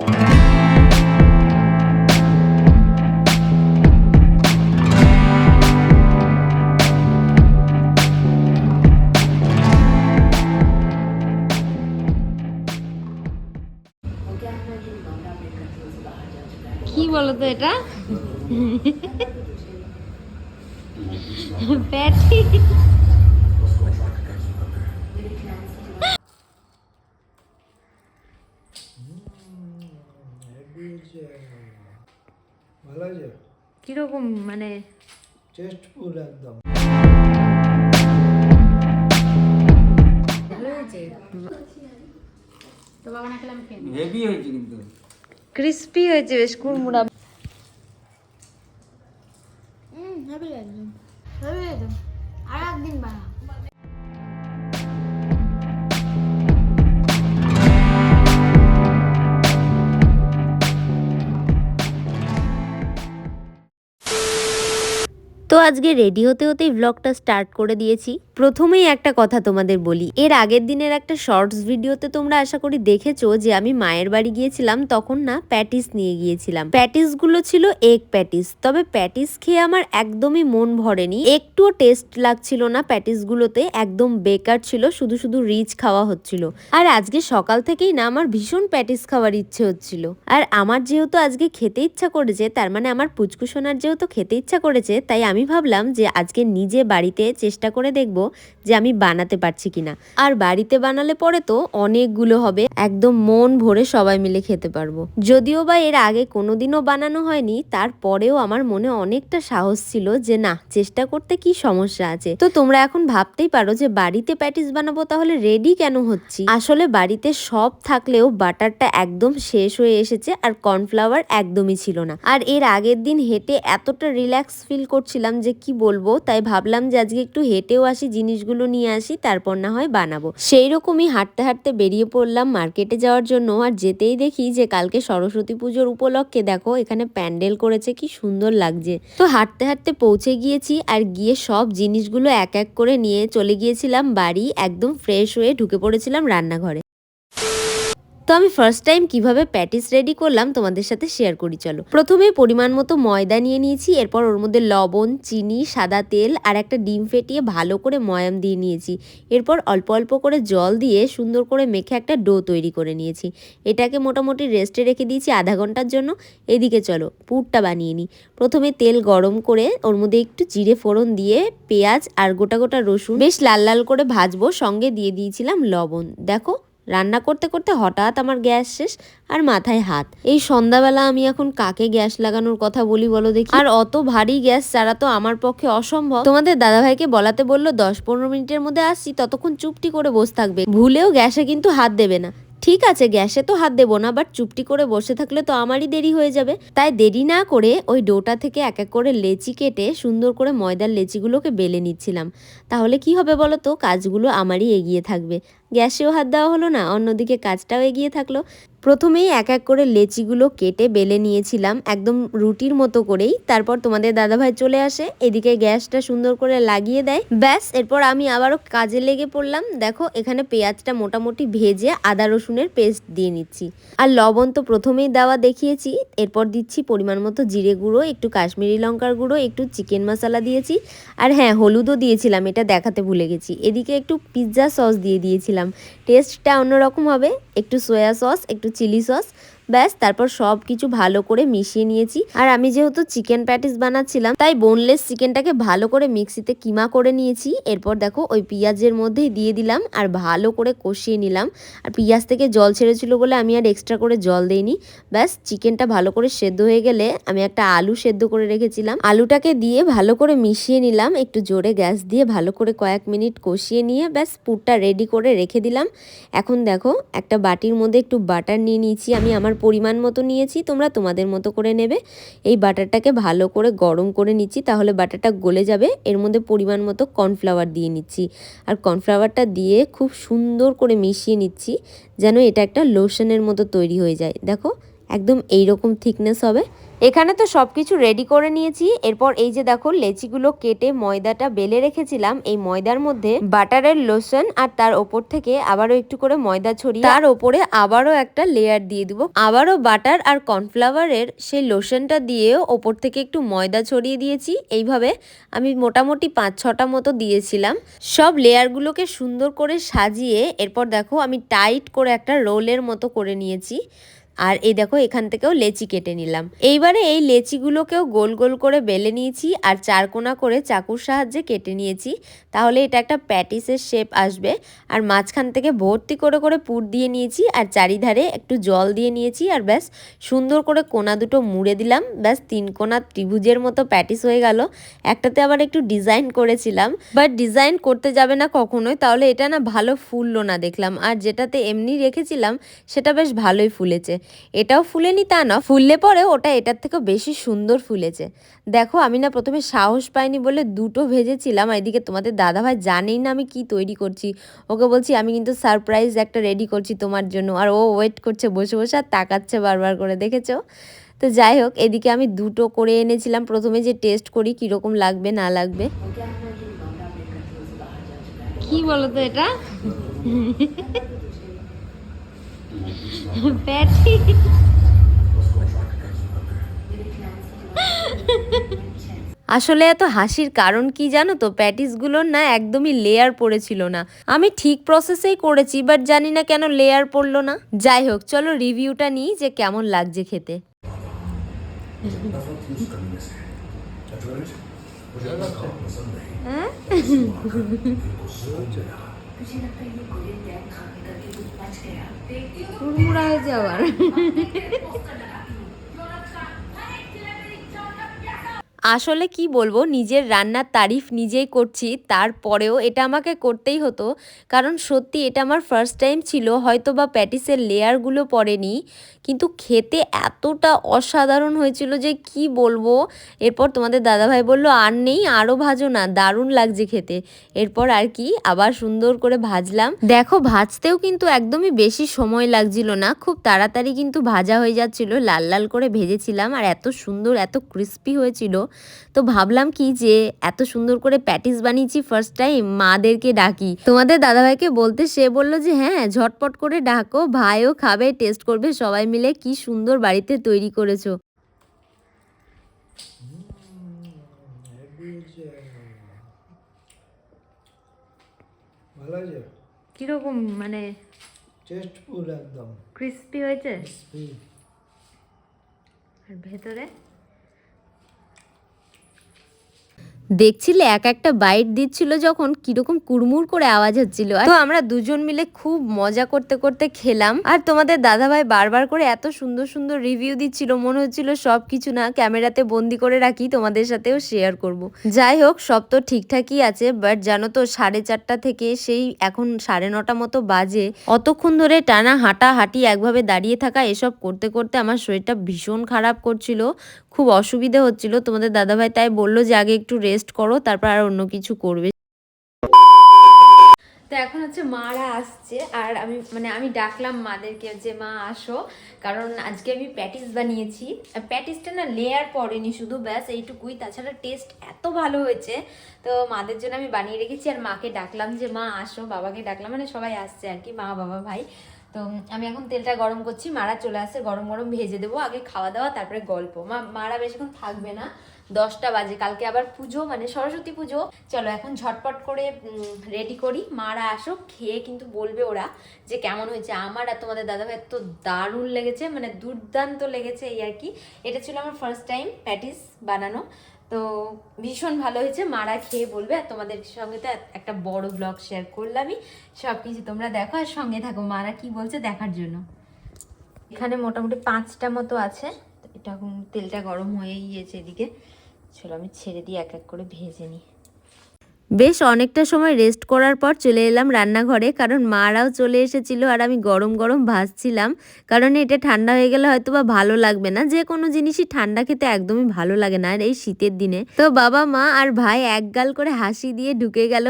কি বলো তো এটা? প্যাটি ভালো কীরকম মানে? টেস্টফুল একদম। ভালো হয়েছে? তো বাবা না। হেভি হয়েছে কিন্তু। ক্রিস্পি হয়েছে বেশ কুড়মুড়া তো আজকে রেডি হতে হতেই ব্লগটা স্টার্ট করে দিয়েছি। প্রথমেই একটা কথা তোমাদের বলি, এর আগের দিনের একটা শর্টস ভিডিওতে তোমরা আশা করি দেখেছ যে আমি মায়ের বাড়ি গিয়েছিলাম, তখন না প্যাটিস নিয়ে গিয়েছিলাম। প্যাটিসগুলো ছিল এগ প্যাটিস তবে প্যাটিস খেয়ে আমার একদমই মন ভরেনি। একটুও টেস্ট লাগছিল না প্যাটিস গুলোতে, একদম বেকার ছিল, শুধু শুধু রিচ খাওয়া হচ্ছিল। আর আজকে সকাল থেকেই না আমার ভীষণ প্যাটিস খাওয়ার ইচ্ছে হচ্ছিল। আর আমার যেহেতু আজকে খেতে ইচ্ছা করেছে, তার মানে আমার পুচকুসোনার যেহেতু খেতে ইচ্ছা করেছে, তাই আমি ভাবলাম যে আজকে নিজে বাড়িতে চেষ্টা করে দেখব যে আমি বানাতে পারছি কিনা। আর বাড়িতে বানালে পরে তো অনেকগুলো হবে, একদম মন ভরে সবাই মিলে খেতে পারব। যদিও বা এর আগে কোনোদিনও বানানো হয়নি, তারপরেও আমার মনে অনেকটা সাহস ছিল যে না, চেষ্টা করতে কি সমস্যা আছে। তো তোমরা এখন ভাবতেই পারো যে বাড়িতে প্যাটিস বানাবো তাহলে রেডি কেন হচ্ছি? আসলে বাড়িতে সব থাকলেও বাটারটা একদম শেষ হয়ে এসেছে আর কর্নফ্লাওয়ার একদমই ছিল না। আর এর আগের দিন হেঁটে এতটা রিল্যাক্স ফিল করছিলাম যে কি বলব? তাই ভাবলাম যে আজকে একটু হেঁটেও আসি, জিনিসগুলো নিয়ে আসি, তারপর না হয় বানাবো। সেই রকমই হাঁটতে হাঁটতে বেরিয়ে পড়লাম মার্কেটে যাওয়ার জন্য। আর যেতেই দেখি যে কালকে সরস্বতী পুজোর উপলক্ষে দেখো, এখানে প্যান্ডেল করেছে, কি সুন্দর লাগছে। তো হাঁটতে হাঁটতে পৌঁছে গিয়েছি আর গিয়ে সব জিনিসগুলো এক এক করে নিয়ে চলে গিয়েছিলাম বাড়ি, একদম ফ্রেশ হয়ে ঢুকে পড়েছিলাম রান্নাঘরে। তো আমি ফার্স্ট টাইম কীভাবে প্যাটিস রেডি করলাম তোমাদের সাথে শেয়ার করি, চলো। প্রথমে পরিমাণ মতো ময়দা নিয়ে নিয়েছি, এরপর ওর মধ্যে লবণ, চিনি, সাদা তেল আর একটা ডিম ফেটিয়ে ভালো করে ময়াম দিয়ে নিয়েছি। এরপর অল্প অল্প করে জল দিয়ে সুন্দর করে মেখে একটা ডো তৈরি করে নিয়েছি। এটাকে মোটামুটি রেস্টে রেখে দিয়েছি আধা ঘণ্টার জন্য। এদিকে চলো, পুরটা বানিয়ে নিই। প্রথমে তেল গরম করে ওর মধ্যে একটু জিরে ফোড়ন দিয়ে পেঁয়াজ আর গোটা গোটা রসুন বেশ লাল লাল করে ভাজবো, সঙ্গে দিয়ে দিয়েছিলাম লবণ। দেখো রান্না করতে করতে হঠাৎ আমার গ্যাস শেষ আর মাথায় হাত। এই সন্ধ্যাবেলা আমি এখন কাকে গ্যাস লাগানোর কথা বলি বলো দেখি? আর অত ভারী গ্যাস ছাড়া তো আমার পক্ষে অসম্ভব। তোমাদের দাদাভাইকে বলাতে বলল, দশ পনেরো মিনিটের মধ্যে আসছি, ততক্ষণ চুপটি করে বসে থাকবে। ভুলেও গ্যাসে কিন্তু হাত দেবে না। ঠিক আছে, গ্যাসে তো হাত দেবো না বাট চুপটি করে বসে থাকলে তো আমারই দেরি হয়ে যাবে। তাই দেরি না করে ওই ডোটা থেকে এক এক করে লেচি কেটে সুন্দর করে ময়দার লেচিগুলোকে বেলে নিচ্ছিলাম। তাহলে কি হবে বলো তো? কাজগুলো আমারই এগিয়ে থাকবে। গ্যাসেও হাত দেওয়া হলো না, অন্যদিকে কাজটাও এগিয়ে থাকল। প্রথমেই এক এক করে লেচিগুলো কেটে বেলে নিয়েছিলাম, একদম রুটির মতো করেই। তারপর তোমাদের দাদাভাই চলে আসে, এদিকে গ্যাসটা সুন্দর করে লাগিয়ে দেয়। ব্যাস, এরপর আমি আবারও কাজে লেগে পড়লাম। দেখো, এখানে পেঁয়াজটা মোটামুটি ভেজে আদা রসুনের পেস্ট দিয়ে নিচ্ছি। আর লবণ তো প্রথমেই দেওয়া দেখিয়েছি। এরপর দিচ্ছি পরিমাণ মতো জিরে গুঁড়ো, একটু কাশ্মীরি লঙ্কার গুঁড়ো, একটু চিকেন মশলা দিয়েছি। আর হ্যাঁ হলুদও দিয়েছিলাম, এটা দেখাতে ভুলে গেছি। এদিকে একটু পিৎজা সস দিয়ে দিয়েছিলাম। টেস্টটা অন্যরকম হবে। একটু সয়া সস একটু চিলি সস ব্যাস, তারপর সব কিছু ভালো করে মিশিয়ে নিয়েছি। আর আমি যেহেতু চিকেন প্যাটিস বানাচ্ছিলাম, তাই বোনলেস চিকেনটাকে ভালো করে মিক্সিতে কিমা করে নিয়েছি। এরপর দেখো ওই পেঁয়াজের মধ্যেই দিয়ে দিলাম আর ভালো করে কষিয়ে নিলাম। আর পেঁয়াজ থেকে জল ছেড়েছিল বলে আমি আর এক্সট্রা করে জল দেইনি। ব্যাস, চিকেনটা ভালো করে সেদ্ধ হয়ে গেলে আমি একটা আলু সেদ্ধ করে রেখেছিলাম। আলুটাকে দিয়ে ভালো করে মিশিয়ে নিলাম, একটু জোরে গ্যাস দিয়ে ভালো করে কয়েক মিনিট কষিয়ে নিয়ে ব্যাস, পুরটা রেডি করে রেখে দিলাম। এখন দেখো একটা বাটির মধ্যে একটু বাটার নিয়ে নিয়েছি। আমি আমার পরিমাণ মতো নিয়েছি, তোমরা তোমাদের মতো করে নেবে। এই বাটারটাকে ভালো করে গরম করে নিচ্ছি, তাহলে বাটারটা গলে যাবে। এর মধ্যে পরিমাণ মতো কর্নফ্লাওয়ার দিয়ে নিচ্ছি। আর কর্নফ্লাওয়ারটা দিয়ে খুব সুন্দর করে মিশিয়ে নিচ্ছি, যেন এটা একটা লোশনের মতো তৈরি হয়ে যায়। দেখো একদম এইরকম থিকনেস হবে। এখানে তো সব কিছু রেডি করে নিয়েছি। এরপর এই যে দেখো, লেচিগুলো কেটে ময়দাটা বেলে রেখেছিলাম। এই ময়দার মধ্যে বাটারের লোশন আর তার ওপর থেকে আবারও একটু করে ময়দা ছড়িয়ে তার ওপরে আবারও একটা লেয়ার দিয়ে দিব। আবারও বাটার আর কর্নফ্লাওয়ারের সেই লোশনটা দিয়েও ওপর থেকে একটু ময়দা ছড়িয়ে দিয়েছি। এইভাবে আমি মোটামুটি পাঁচ ছটা মতো দিয়েছিলাম। সব লেয়ারগুলোকে সুন্দর করে সাজিয়ে এরপর দেখো আমি টাইট করে একটা রোলের মতো করে নিয়েছি। আর এই দেখো, এখান থেকেও লেচি কেটে নিলাম। এইবারে এই লেচিগুলোকেও গোল গোল করে বেলে নিয়েছি আর চারকোনা করে চাকুর সাহায্যে কেটে নিয়েছি। তাহলে এটা একটা প্যাটিসের শেপ আসবে। আর মাঝখান থেকে ভর্তি করে করে পুর দিয়ে নিয়েছি আর চারিধারে একটু জল দিয়ে নিয়েছি আর ব্যাস, সুন্দর করে কোনা দুটো মুড়ে দিলাম। ব্যাস, তিন কোনা ত্রিভুজের মতো প্যাটিস হয়ে গেল। একটাতে আবার একটু ডিজাইন করেছিলাম। বাট ডিজাইন করতে যাবে না কখনোই, তাহলে এটা না ভালো ফুললো না দেখলাম। আর যেটাতে এমনি রেখেছিলাম, সেটা বেশ ভালোই ফুলেছে। এটাও ফুলেনি, তা না। ফুললে পরে ওটা এটার থেকেও বেশি সুন্দর ফুলেছে। দেখো, আমি না প্রথমে সাহস পাইনি বলে দুটো ভেজেছিলাম। এদিকে তোমাদের দাদাভাই জানেই না আমি কি তৈরি করছি। ওকে বলছি, আমি কিন্তু সারপ্রাইজ একটা রেডি করছি তোমার জন্য। আর ও ওয়েট করছে, বসে বসে আর তাকাচ্ছে বারবার করে, দেখেছ? তো যাই হোক, এদিকে আমি দুটো করে এনেছিলাম। প্রথমে যে টেস্ট করি, কীরকম লাগবে, না লাগবে। কি বলো তো এটা? আসলে এত হাসির কারণ কি জানো তো? প্যাটিসগুলোর না একদমই লেয়ার পড়েছিল না। আমি ঠিক প্রসেসেই করেছি বাট জানি না কেন লেয়ার পড়ল না। যাই হোক চলো রিভিউটা নিই যে কেমন লাগছে খেতে। কুড়মুড়া হয়ে যাওয়ার আসলে কি বলব, নিজের রান্নার তারিফ নিজেই করছি, তারপরেও এটা আমাকে করতেই হতো। কারণ সত্যি এটা আমার ফার্স্ট টাইম ছিল হয়তো বা প্যাটিসের লেয়ারগুলো পড়েনি, কিন্তু খেতে এতটা অসাধারণ হয়েছিল যে কি বলব। এরপর তোমাদের দাদাভাই বলল, আর নেই আরও ভাজো না, দারুণ লাগছে খেতে। এরপর আর কি, আবার সুন্দর করে ভাজলাম। দেখো, ভাজতেও কিন্তু একদমই বেশি সময় লাগছিল না, খুব তাড়াতাড়ি কিন্তু ভাজা হয়ে যাচ্ছিল, লাল লাল করে ভেজেছিলাম, আর এত সুন্দর, এত ক্রিস্পি হয়েছিল। তো ভাবলাম কি যে এত সুন্দর করে প্যাটিস বানিয়েছি ফার্স্ট টাইম মাদেরকে ডাকি। তোমাদের দাদাভাইকে বলতে সে বলল যে হ্যাঁ ঝটপট করে ডাকো ভাইও খাবে টেস্ট করবে সবাই মিলে কি সুন্দর বাড়িতে তৈরি করেছ। হয়েছে? কীরকম মানে টেস্টফুল একদম। ক্রিস্পি হয়েছে? আর ভেতরে? দেখছিলে এক একটা বাইট দিচ্ছিল যখন কীরকম কুড়মুড় করে আওয়াজ হচ্ছিল। তো আমরা দুজন মিলে খুব মজা করতে করতে খেলাম। আর তোমাদের দাদাভাই বারবার করে এত সুন্দর সুন্দর রিভিউ দিচ্ছিল, মনে হচ্ছিল সব কিছু না ক্যামেরাতে বন্দি করে রাখি, তোমাদের সাথেও শেয়ার করব। যাই হোক, সব তো ঠিকঠাকই আছে বাট জানো তো সাড়ে চারটা থেকে সেই এখন সাড়ে নটা মতো বাজে। অতক্ষণ ধরে টানা হাঁটা হাঁটি একভাবে দাঁড়িয়ে থাকা, এসব করতে করতে আমার শরীরটা ভীষণ খারাপ করছিল। খুব অসুবিধে হচ্ছিল, তোমাদের দাদাভাই তাই বলল যে আগে একটু রেস্ট করো, তারপর আর অন্য কিছু করবে। তো এখন হচ্ছে মারা আসছে, আর আমি মানে আমি ডাকলাম মাদেরকে যে, মা, আসো। কারণ আজকে আমি প্যাটিস বানিয়েছি। প্যাটিসটা না লেয়ার পড়েনি শুধু, ব্যাস এইটুকুই। তাছাড়া টেস্ট এত ভালো হয়েছে। তো মাদের জন্য আমি বানিয়ে রেখেছি, আর মাকে ডাকলাম যে, মা, আসো। বাবাকে ডাকলাম মানে সবাই আসছে আর কি, মা, বাবা, ভাই। তো আমি এখন তেলটা গরম করছি, মারা চলে আসে গরম গরম ভেজে দেবো, আগে খাওয়া দাওয়া, তারপরে গল্প। মা, মারা বেশিক্ষণ থাকবে না। দশটা বাজে, কালকে আবার পুজো মানে সরস্বতী পুজো। চলো এখন ঝটপট করে রেডি করি। মারা আসো খেয়ে কিন্তু বলবে ওরা যে কেমন হয়েছে। আমার আর তোমাদের দাদাভাই এত দারুণ লেগেছে মানে দুর্দান্ত লেগেছে এই আর কি। এটা ছিল আমার ফার্স্ট টাইম প্যাটিস বানানো। তো ভীষণ ভালো হয়েছে, মারা খেয়ে বলবে। আর তোমাদের সঙ্গে তো একটা বড় ব্লগ শেয়ার করলামই। সব কিছু তোমরা দেখো আর সঙ্গে থাকো। মারা কি বলছে দেখার জন্য। এখানে মোটামুটি পাঁচটা মতো আছে। এটা তেলটা গরম হয়ে গিয়েছে এদিকে। চলো আমি ছেড়ে দিয়ে এক এক করে ভেজে নিই। বেশ অনেকটা সময় রেস্ট করার পর চলে এলাম রান্নাঘরে, কারণ মারাও চলে এসেছিল আর আমি গরম গরম ভাজছিলাম। কারণ এটা ঠান্ডা হয়ে গেলে হয়তো বা ভালো লাগবে না, যে কোনো জিনিসই ঠান্ডা খেতে একদমই ভালো লাগে না আর এই শীতের দিনে। তো বাবা, মা আর ভাই একগাল করে হাসি দিয়ে ঢুকে গেল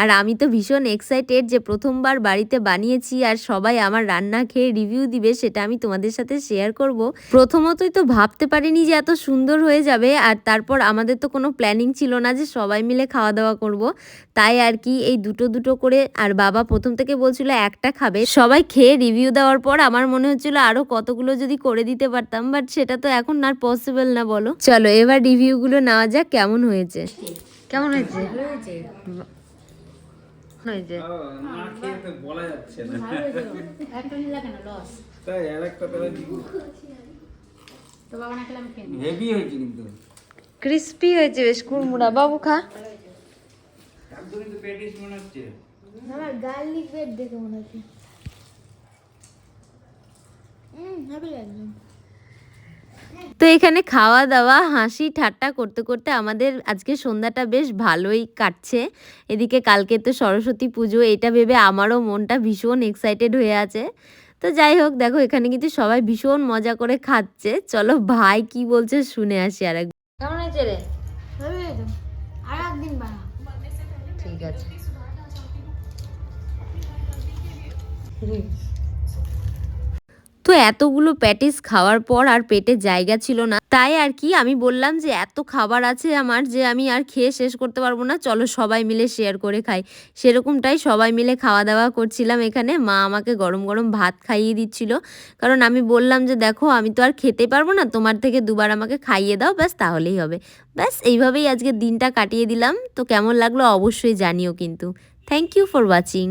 আর আমি তো ভীষণ এক্সাইটেড যে প্রথমবার বাড়িতে বানিয়েছি আর সবাই আমার রান্না খেয়ে রিভিউ দিবে সেটা আমি তোমাদের সাথে শেয়ার করব। প্রথমতই তো ভাবতে পারিনি যে এত সুন্দর হয়ে যাবে আর তারপর আমাদের তো কোনো প্ল্যানিং ছিল না যে সবাই মিলে খাওয়া দাওয়া করব। তাই আর কি এই দুটো দুটো করে আর বাবা প্রথম থেকে বলছিল একটা খাবে। সবাই খেয়ে রিভিউ দেওয়ার পর আমার মনে হচ্ছিল আরও কতগুলো যদি করে দিতে পারতাম বাট সেটা তো এখন আর পসিবল না বলো। চলো এবার রিভিউগুলো নেওয়া যাক কেমন হয়েছে? কেমন হয়েছে? হয়েছে। না খেয়ে তো বলা যাচ্ছে না। একটা নিলে কেন? লস তাই আর তাহলে তো বাবা না খেলে আমি খেয়ে নেব। হেভি হয়েছে কিন্তু। ক্রিস্পি হয়েছে বেশ কুড়মুড়া। বাবু খা। একদম কিন্তু প্যাটিস মনে হচ্ছে। আমার গার্লিক ব্রেড দেখে মনে হচ্ছে। হুম তো এখানে খাওয়া দাওয়া হাসি ঠাট্টা করতে করতে আমাদের আজকে সন্ধ্যাটা বেশ ভালোই কাটছে। এদিকে কালকে তো সরস্বতী পুজো এটা ভেবে আমারও মনটা ভীষণ এক্সাইটেড হয়ে আছে। তো যাই হোক দেখো এখানে কিন্তু সবাই ভীষণ মজা করে খাচ্ছে। চলো ভাই কি বলছে শুনে আসি আর কেমন হয়েছে রে? আর একদিন বানা ঠিক আছে তো এতগুলো প্যাটিস খাওয়ার পর আর পেটে জায়গা ছিল না। তাই আর কি আমি বললাম যে, এত খাবার আছে আমার যে আমি আর খেয়ে শেষ করতে পারব না। চলো সবাই মিলে শেয়ার করে খাই। সেরকমটাই সবাই মিলে খাওয়া দাওয়া করছিলাম এখানে। মা আমাকে গরম গরম ভাত খাইয়ে দিচ্ছিল। কারণ আমি বললাম যে, দেখো, আমি তো আর খেতে পারব না। তোমার থেকে দুবার আমাকে খাইয়ে দাও, ব্যাস তাহলেই হবে। ব্যাস এইভাবেই আজকে দিনটা কাটিয়ে দিলাম। তো কেমন লাগল অবশ্যই জানিও কিন্তু। Thank you for watching